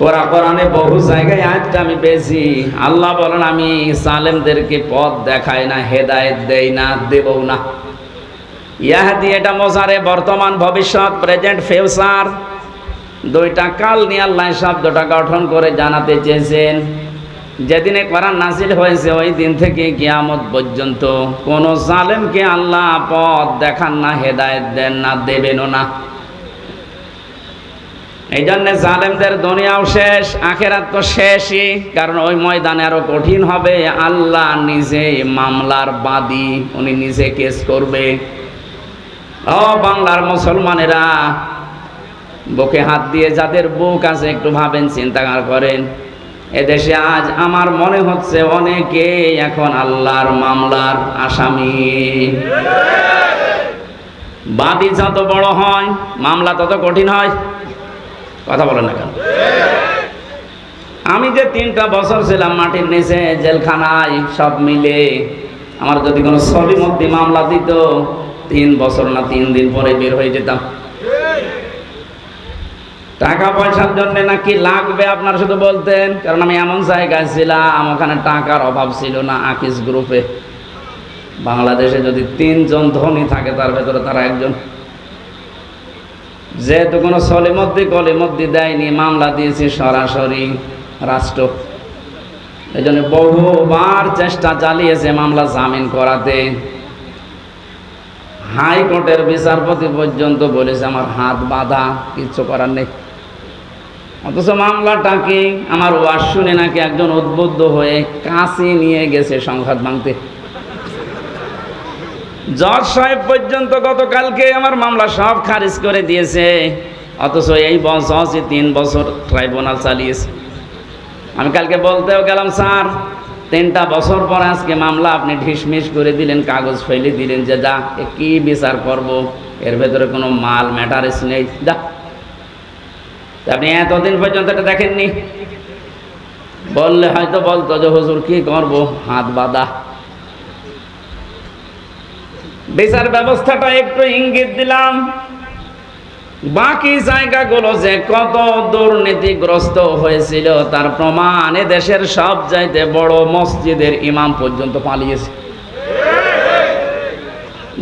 ওরা কোরআনে বহু জায়গায় আয়াতটা আমি পেয়েছি। আল্লাহ বলেন, আমি সালেমদেরকে পথ দেখাই না, হেদায়েত দেই না, দেবও না। ইয়াহাদি, এটা মজারে বর্তমান, ভবিষ্যৎ, প্রেজেন্ট, ফিউচার। দুইটা কাল নিয়ে আল্লাহ শব্দটা গঠন করে জানাতে চেয়েছেন। যেদিনে কোরআন নাসিল হয়েছে, ওই দিন থেকে কিয়ামত পর্যন্ত কোনো জালেমকে আল্লাহ পথ দেখান না, হেদায়েত দেন না, দেবেনও না। এই জন্য জালেমদের দুনিয়াও শেষ, আখেরাত তো শেষই, কারণ ওই ময়দানে আরও কঠিন হবে। আল্লাহ নিজে মামলার বাদী, উনি নিজে কেস করবে। ও বাংলার মুসলমানেরা, বুকে হাত দিয়ে যাদের বুক আছে, একটু ভাবেন, চিন্তা করেন। এদেশে আজ আমার মনে হচ্ছে অনেকে এখন আল্লাহর মামলার আসামি। বাদী যত বড় হয়, মামলা তত কঠিন হয়। কথা বলেন না কেন? আমি যে তিনটা বছর ছিলাম মাটির নিচে, জেলখানায়, সব মিলে আমার যদি কোনো ছবি মধ্যে মামলা দিত, তিন বছর না তিন দিন পরে বের হয়ে যেতাম। টাকা পয়সার জন্য নাকি লাগবে আপনার শুধু বলতেন, কারণ আমি এমন জায়গায় ছিলাম, ওখানে টাকার অভাব ছিল না আকিস গ্রুপে বাংলাদেশে যদি তিনজন ধনী থাকে, তার ভেতরে তারা একজন। যেহেতু কোনো সলিমদ্দি কলিমদ্দি দেয়নি, মামলা দিয়েছি সরাসরি রাষ্ট্র। এই জন্য বহুবার চেষ্টা চালিয়েছে মামলা জামিন করাতে। হাইকোর্টের বিচারপতি পর্যন্ত বলেছে, আমার হাত বাঁধা, কিচ্ছু করার নেই। অথচ মামলাটা কি? আমার ওয়াজ শুনে নাকি একজন উদ্বুদ্ধ হয়ে কাশি নিয়ে গেছে সংঘাত ভাঙতে। জজ সাহেব পর্যন্ত গতকালকে আমার মামলা সব খারিজ করে দিয়েছে। অথচ এই জজই তিন বছর ট্রাইব্যুনাল চালিয়েছে। আমি কালকে বলতেও গেলাম, স্যার, তিনটা বছর পর আজকে মামলা আপনি ঢিসমিস করে দিলেন, কাগজ ফেলে দিলেন যে যা কি বিচার করব? এর ভেতরে কোনো মাল ম্যাটারেস নেই। যা। আপনি এতদিন পর্যন্ত এটা দেখেননি? বললে হয়তো বলতো যে, হুজুর, কি করব? হাত বাঁধা। বিচার ব্যবস্থাটা একটু ইঙ্গিত দিলাম। বাকি জায়গাগুলো যে কত দুর্নীতিগ্রস্ত হয়েছিল, তার প্রমাণ দেশের সব চাইতে বড় মসজিদের ইমাম পর্যন্ত পালিয়েছে।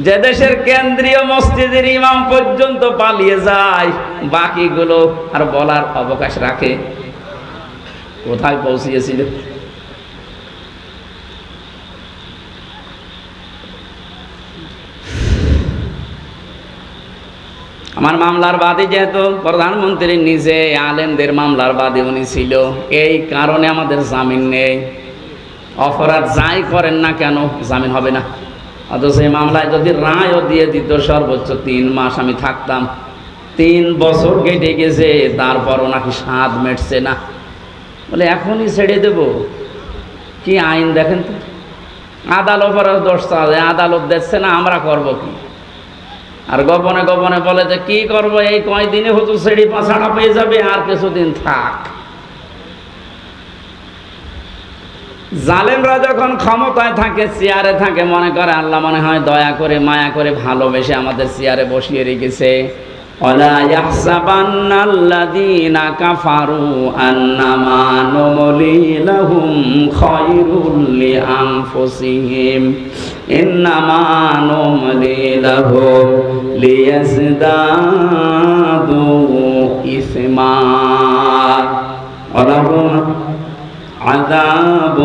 যে দেশের কেন্দ্রীয় মসজিদের ইমাম পর্যন্ত পালিয়ে যায়, বাকিগুলো আর বলার অবকাশ রাখে। কোথায় পৌঁছিয়েছিল? আমার মামলার বাদী যেহেতু প্রধানমন্ত্রী নিজে আলেমদের মামলার বাদী উনি ছিল, এই কারণে আমাদের জামিন নেই। অপরাধ যাই করেন না কেন জামিন হবে না। অথচ এই মামলায় যদি রায়ও দিয়ে দিত সর্বোচ্চ তিন মাস আমি থাকতাম। তিন বছর কেটে গেছে, তারপরও নাকি স্বাদ মেটছে না। বলে এখনই ছেড়ে দেব। কি আইন দেখেন তো? আদালত দোষ আদালত দেখছে না, আমরা করব কি? আর গোপনে গোপনে বলে যে, কি করব? এই কয়দিনে হতো সেড়ি পাছাড়া পেয়ে যাবে? আর কিছুদিন থাক। জালেমরা যখন ক্ষমতায় থাকে, চেয়ারে থাকে, মনে করে আল্লাহ মনে হয় দয়া করে, মায়া করে ভালোবেসে আমাদের চেয়ারে বসিয়ে রেখেছে। ولا يحسبن الذين كفروا أنما نملي لهم خير لأنفسهم إنما نملي لهم ليزدادوا إثما ولهم عذاب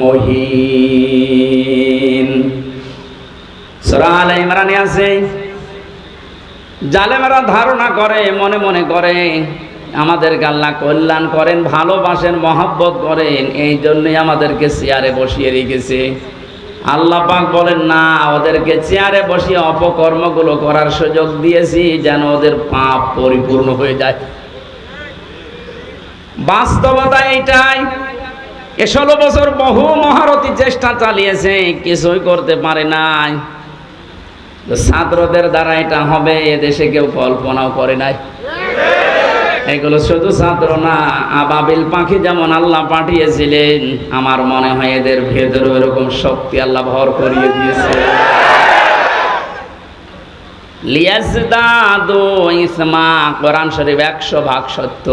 مهين سورة آل عمران আছে জালেমেরা ধারণা করে, মনে মনে করে আমাদেরকে আল্লাহ কল্যাণ করেন, ভালোবাসেন, মহাব্বত করেন, এই জন্যই আমাদেরকে চেয়ারে বসিয়ে রেখেছে। আল্লাহ পাক বলেন, না, ওদেরকে চেয়ারে বসিয়ে অপকর্মগুলো করার সুযোগ দিয়েছি, যেন ওদের পাপ পরিপূর্ণ হয়ে যায়। বাস্তবতা এইটাই। এ ষোলো বছর বহু মহারথী চেষ্টা চালিয়েছে, কিছুই করতে পারে নাই। ছাত্রদের দ্বারা এটা হবে, এদেশে কেউ কল্পনাও করে নাই। এগুলো শুধু ছাত্র না, আবাবিল পাখি যেমন আল্লাহ পাঠিয়েছিলেন, আমার মনে হয় এদের ভেতরে এরকম শক্তি আল্লাহ ভর করিয়ে দিয়েছে। লিয়াজদাদু ইসমা, কোরআন শরীফ একশো ভাগ সত্য।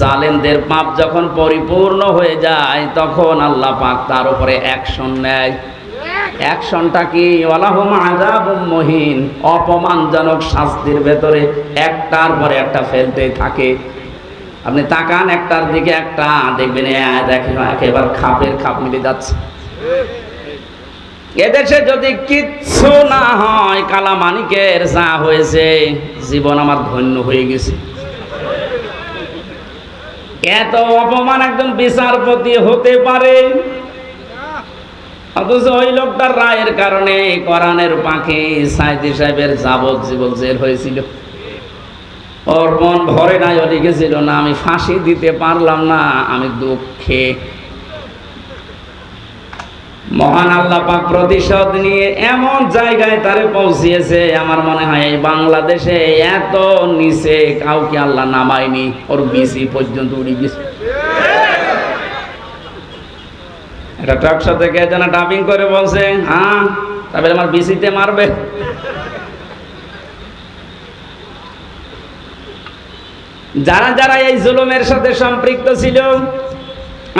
জালেমদের পাপ যখন পরিপূর্ণ হয়ে যায়, তখন আল্লাহ পাক তার উপরে অ্যাকশন নেয়। অ্যাকশনটা কি? মহিন। অপমানজনক শাস্তির ভেতরে একটার পরে একটা ফেলতেই থাকে। আপনি তাকান একটার দিকে একটা, দেখবেন দেখেন একেবারে খাপের খাপ মিলে যাচ্ছে। এদেশে যদি কিচ্ছু না হয়, কালামানিকের যা হয়েছে, জীবন আমার ধন্য হয়ে গেছে। এত অপমান একজন বিচারপতি হতে পারে অথচ ওই লোকটার রায়ের কারণে কোরআনের পাখি সাইদি সাহেবের যাবজ্জীবন জেল হয়েছিল। ওর মন ভরে নাই, ও লিখেছিল, না, আমি ফাঁসি দিতে পারলাম না, আমি দুঃখে। মহান আল্লাহ পাক প্রতিশোধ নিয়ে এমন জায়গায় তারে পৌঁছিয়েছে, আমার মনে হয় এই বাংলাদেশে এত নিচে কাউকে আল্লাহ নামায়নি, ওর বিসি পর্যন্ত উড়ি গেছে একটা ট্রাক সাথে কে যেন ডাবিং করে বলছে হ্যাঁ? তারপরে আমার বিসিতে মারবে। যারা যারা এই জুলুমের সাথে সম্পৃক্ত ছিল,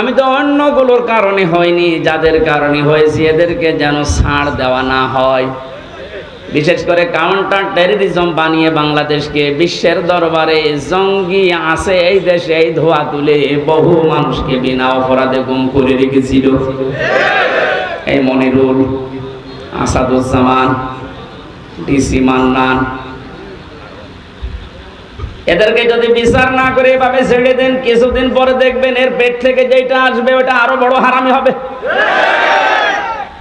আমি তো অন্যগুলোর কারণে হয়নি যাদের কারণে হয়েছি এদেরকে যেন ছাড় দেওয়া না হয়। বিশেষ করে কাউন্টার টেররিজম বানিয়ে বাংলাদেশকে বিশ্বের দরবারে জঙ্গি আছে এই দেশে, এই ধোয়া তুলে বহু মানুষকে বিনা অপরাধে গুম করে রেখেছিল। এই মনিরুল আসাদুজ্জামান, ডিসি মান্নান, এদেরকে যদি বিচার না করে এভাবে ছেড়ে দেন, কিছুদিন পরে দেখবেন এর পেট থেকে যেটা আসবে ওটা আরও বড় হারামি হবে।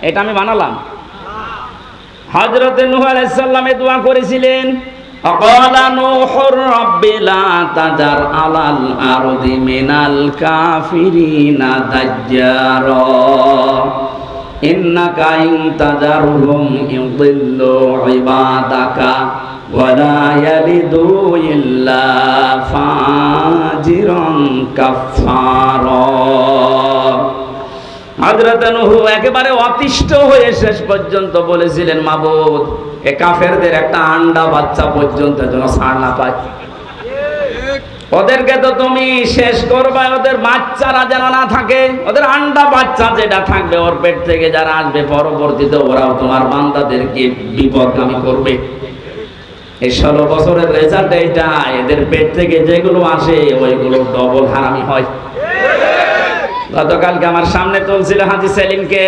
এটা আমি বানালাম। হজরত নূহ দোয়া করেছিলেন, অকাল নূহুর তাজার আলাল আরদি মিনাল কাফিরিনা দাজ্জারা, ইন্নাকা ইন তাজারহুম ইউদিল্লু ইবাদাকা ওয়ালা ইয়ালিদু ইল্লা ফাজিরান হযরত নূহ একেবারে অতিষ্ঠ হয়ে শেষ পর্যন্ত বলেছিলেন, মাবুদ, এ কাফেরদের একটা আন্ডা বাচ্চা পর্যন্ত যেন ছাড় না পায়। ওদেরকে তো তুমি শেষ করবা, ওদের বাচ্চারা যেন না থাকে, ওদের আন্ডা বাচ্চা যেটা থাকবে ওর পেট থেকে যারা আসবে, পরবর্তীতে ওরাও তোমার বান্দাদেরকে বিপদগামী করবে। এই ষোলো বছরের রেজাল্ট এইটা, এদের পেট থেকে যেগুলো আসে, ওইগুলো ডবল হারামি হয়। গতকালকে আমার সামনে তুলছিল হাজি সেলিমকে।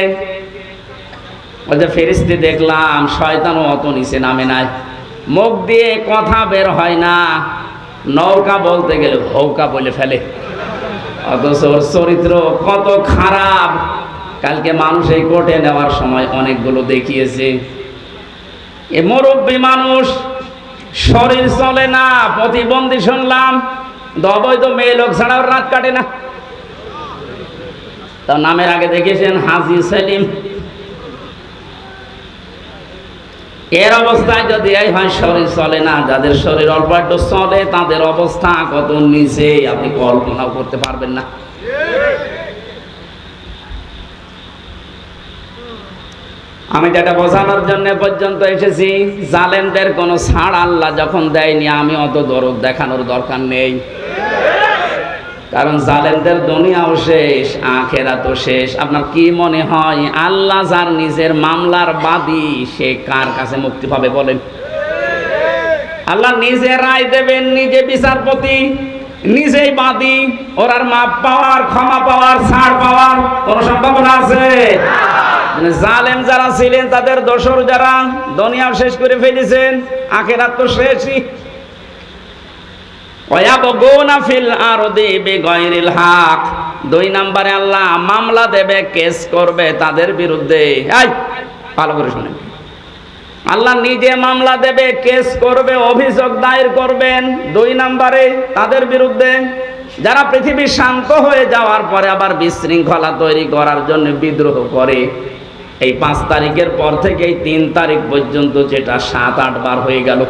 যে ফেরিস্তি দেখলাম, শয়তানও অত নিচে নামে নাই। মুখ দিয়ে কথা বের হয় না। নৌকা বলতে গেলে হৌকা বলে ফেলে। অথচ ওর চরিত্র কত খারাপ। কালকে মানুষ এই কোর্টে নেওয়ার সময় অনেকগুলো দেখিয়েছে। এ মুরব্বী মানুষ, শরীর চলে না, প্রতিবন্ধী শুনলাম অবৈধ মেয়ে লোক ছাড়া ওর রাত কাটে না। তার নামের আগে দেখেছেন হাজি সেলিম। এর অবস্থায় যদি এই হয়, শরীর চলে না, যাদের শরীর অল্প একটু চলে, তাদের অবস্থা কত নিচে, আপনি কল্পনাও করতে পারবেন না। আমি যেটা বোঝানোর জন্য পর্যন্ত এসেছি, জালেমদের কোনো ছাড় আল্লাহ যখন দেয়নি, আমি অত দরদ দেখানোর দরকার নেই। কারণ জালেমদের দুনিয়াও শেষ আখেরা তো শেষ। আপনার কি মনে হয়, আল্লাহ যার নিজের মামলার বাদী, সে কার কাছে মুক্তি পাবে বলেন? আল্লাহ নিজে রায় দেবেন, নিজে বিচারপতি, নিজেই বাদী। ওরার মাপ পাওয়ার, ক্ষমা পাওয়ার, ছাড় পাওয়ার কোন সম্ভাবনা আছে? মানে জালেম যারা ছিলেন, তাদের দোসর যারা দুনিয়াও শেষ করে ফেলেছেন, আখেরাত তো শেষই। ওয়াবগুনা ফিল আরদি বিগাইরিল হক। দুই নম্বরে আল্লাহ মামলা দেবে, কেস করবে তাদের বিরুদ্ধে। এই, ভালো করে শুনেন। আল্লাহ নিজে মামলা দেবে, কেস করবে, অভিযোগ দায়ের করবেন। দুই নম্বরে তাদের বিরুদ্ধে যারা পৃথিবী শান্ত হয়ে যাওয়ার পরে আবার বিশৃঙ্খলা তৈরি করার জন্য বিদ্রোহ করে, এই পাঁচ তারিখের পর থেকে এই তিন তারিখ পর্যন্ত যেটা সাত, আট বার হয়ে গেল।